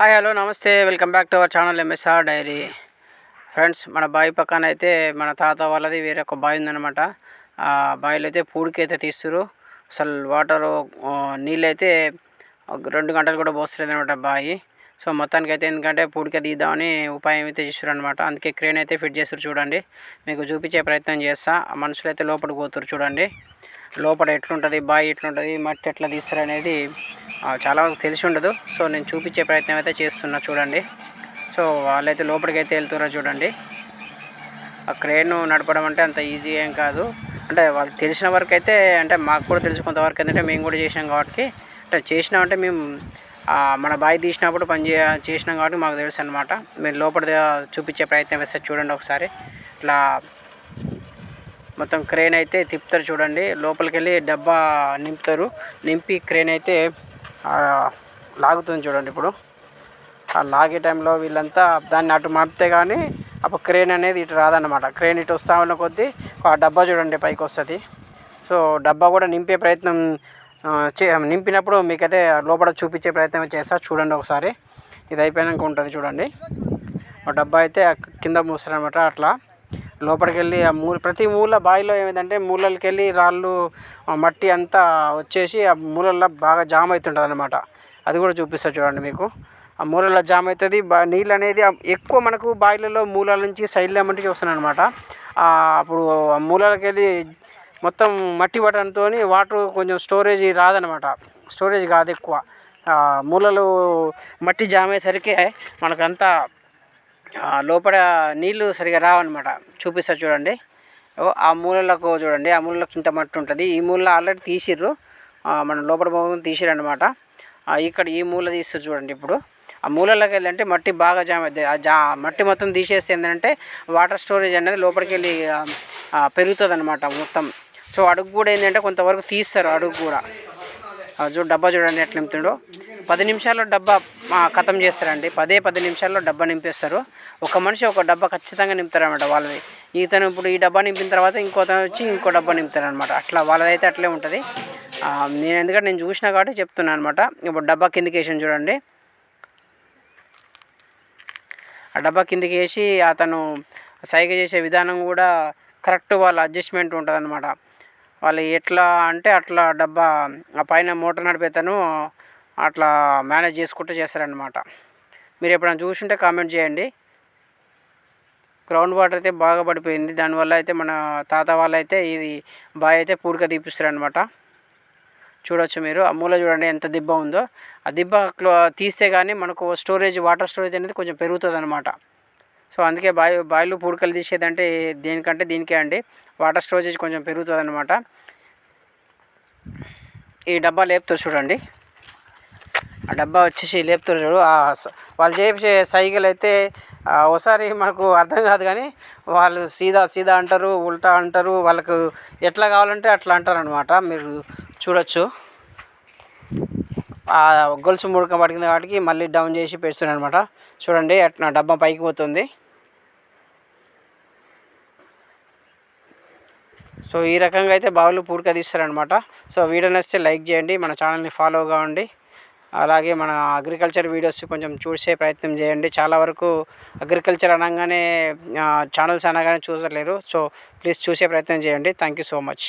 Hi hello నమస్తే. Welcome back to our channel MSR diary. Friends మన బావి పక్కన అయితే మన తాత వాళ్ళది వేరే ఒక బావి ఉందన్నమాట. ఆ బావిలో అయితే పూడికి అయితే తీస్తురు అసలు వాటరు నీళ్ళు అయితే రెండు గంటలు కూడా పోస్తలేదు అనమాట బావి. సో మొత్తానికి అయితే ఎందుకంటే పూడిక తీద్దామని ఉపాయం అయితే చేస్తారు అనమాట అందుకే క్రేన్ అయితే ఫిట్ చేస్తారు చూడండి. మీకు చూపించే ప్రయత్నం చేస్తా. మనుషులు అయితే లోపలికి పోతారు చూడండి. లోపల ఎట్లుంటుంది బావి ఎట్లుంటుంది మట్టి ఎట్లా తీస్తారు అనేది చాలా వరకు తెలిసి ఉండదు. సో నేను చూపించే ప్రయత్నం అయితే చేస్తున్నా. చూడండి. సో వాళ్ళైతే లోపలికి అయితే వెళ్తున్నారో చూడండి. ఆ క్రేన్ నడపడం అంటే అంత ఈజీ ఏం కాదు. అంటే వాళ్ళకి తెలిసిన వరకు అయితే అంటే మాకు కూడా తెలిసి కొంతవరకు ఏంటంటే మేము కూడా చేసినాం కాబట్టి. అంటే చేసినామంటే మేము మన బాయ్ తీసినప్పుడు పని చే చేసినాం కాబట్టి మాకు తెలుసు అనమాట మీరు లోపల చూపించే ప్రయత్నం వేస్తే చూడండి ఒకసారి. ఇట్లా మొత్తం క్రేన్ అయితే తిప్పుతారు చూడండి. లోపలికి వెళ్ళి డబ్బా నింపుతారు. నింపి క్రేన్ అయితే లాగుతుంది చూడండి ఇప్పుడు. ఆ లాగే టైంలో వీళ్ళంతా దాన్ని అటు మార్పితే కానీ అప్పుడు క్రేన్ అనేది ఇటు రాదన్నమాట. క్రేన్ ఇటు వస్తా ఉన్న కొద్దీ ఆ డబ్బా చూడండి పైకి వస్తుంది. సో డబ్బా కూడా నింపే ప్రయత్నం చే నింపినప్పుడు మీకైతే లోపల చూపించే ప్రయత్నం చేస్తా చూడండి ఒకసారి. ఇది అయిపోయాక ఉంటుంది చూడండి. ఆ డబ్బా అయితే కింద మూస్తారనమాట అట్లా. లోపలికి వెళ్ళి ఆ మూల ప్రతి మూల బావిలో ఏమైందంటే మూలలకి వెళ్ళి రాళ్ళు మట్టి అంతా వచ్చేసి ఆ మూలల్లో బాగా జామ్ అవుతుంటుంది అనమాట అది కూడా చూపిస్తా చూడండి మీకు. ఆ మూలల్లో జామ్ అవుతుంది. బా నీళ్ళు అనేది ఎక్కువ మనకు బావిలలో మూలాల నుంచి సైడ్లో మట్టి వస్తున్నాయి అనమాట అప్పుడు ఆ మూలలకి వెళ్ళి మొత్తం మట్టి పట్టడంతో వాటర్ కొంచెం స్టోరేజ్ రాదనమాట స్టోరేజ్ కాదు ఎక్కువ. మూలలు మట్టి జామ్ అయ్యేసరికి మనకంతా లోపల నీళ్ళు సరిగా రావన్నమాట. చూపిస్తా చూడండి. ఆ మూలలకు చూడండి. ఆ మూలలకు ఇంత మట్టి ఉంటుంది. ఈ మూల ఆల్రెడీ తీసిర్రు. మనం లోపల భాగం తీసిరు అనమాట ఇక్కడ ఈ మూల తీస్తారు చూడండి ఇప్పుడు. ఆ మూలలోకి వెళ్ళంటే మట్టి బాగా జామ్ అవుతుంది ఆ జా మట్టి మొత్తం తీసేస్తే ఏంటంటే వాటర్ స్టోరేజ్ అనేది లోపలికి వెళ్ళి పెరుగుతుంది అనమాట మొత్తం. సో అడుగు కూడా ఏంటంటే కొంతవరకు తీస్తారు అడుగు కూడా. చూ డబ్బా చూడండి ఎట్లా నింపుతుండో. పది నిమిషాల్లో డబ్బా ఖతం చేస్తారండి. పదే పది నిమిషాల్లో డబ్బా నింపేస్తారు. ఒక మనిషి ఒక డబ్బా ఖచ్చితంగా నింపుతారనమాట వాళ్ళది. ఈతను ఇప్పుడు ఈ డబ్బా నింపిన తర్వాత ఇంకోతను వచ్చి ఇంకో డబ్బా నింపుతారనమాట అట్లా వాళ్ళదైతే అట్లే ఉంటుంది. నేను ఎందుకంటే నేను చూసినా కాబట్టి చెప్తున్నాను అనమాట ఇప్పుడు డబ్బా కిందికి వేసాను చూడండి. ఆ డబ్బా కిందికి వేసి అతను సైగ చేసే విధానం కూడా కరెక్ట్ వాళ్ళ అడ్జస్ట్మెంట్ ఉంటుంది అనమాట వాళ్ళు ఎట్లా అంటే అట్లా డబ్బా ఆ పైన మోటార్ నడిపేతను అట్లా మేనేజ్ చేసుకుంటూ చేస్తారనమాట మీరు ఎప్పుడైనా చూసుంటే కామెంట్ చేయండి. గ్రౌండ్ వాటర్ అయితే బాగా పడిపోయింది. దానివల్ల అయితే మన తాత వాళ్ళు అయితే ఇది బాగా అయితే పూడిక తీపిస్తారనమాట చూడొచ్చు మీరు. ఆ మూల చూడండి ఎంత దిబ్బ ఉందో. ఆ దిబ్బ తీస్తే కానీ మనకు స్టోరేజ్ వాటర్ స్టోరేజ్ అనేది కొంచెం పెరుగుతుంది అనమాట సో అందుకే బావి బాయిలు పూడికలు తీసేదంటే దేనికంటే దీనికే అండి. వాటర్ స్టోరేజ్ కొంచెం పెరుగుతుంది అనమాట ఈ డబ్బా లేపుతారు చూడండి. ఆ డబ్బా వచ్చేసి లేపుతారు చూడు వాళ్ళు చేసే సైకిల్ అయితే ఒకసారి మనకు అర్థం కాదు కానీ వాళ్ళు సీదా సీదా అంటారు ఉల్టా అంటారు వాళ్ళకు ఎట్లా కావాలంటే అట్లా అంటారు అనమాట మీరు చూడొచ్చు. ఆ గొలుసు ముడక పడిన వాటికి మళ్ళీ డౌన్ చేసి పెడుతున్నాను అనమాట చూడండి అట్లా డబ్బా పైకి పోతుంది. సో ఈ రకంగా అయితే బావులు పూడిక తీస్తారనమాట సో వీడియో నచ్చితే లైక్ చేయండి మన ఛానల్ని ఫాలో కావండి. అలాగే మన అగ్రికల్చర్ వీడియోస్ కొంచెం చూసే ప్రయత్నం చేయండి. చాలా వరకు అగ్రికల్చర్ అనగానే ఛానల్స్ అనగానే చూడలేరు సో ప్లీజ్ చూసే ప్రయత్నం చేయండి. Thank you so much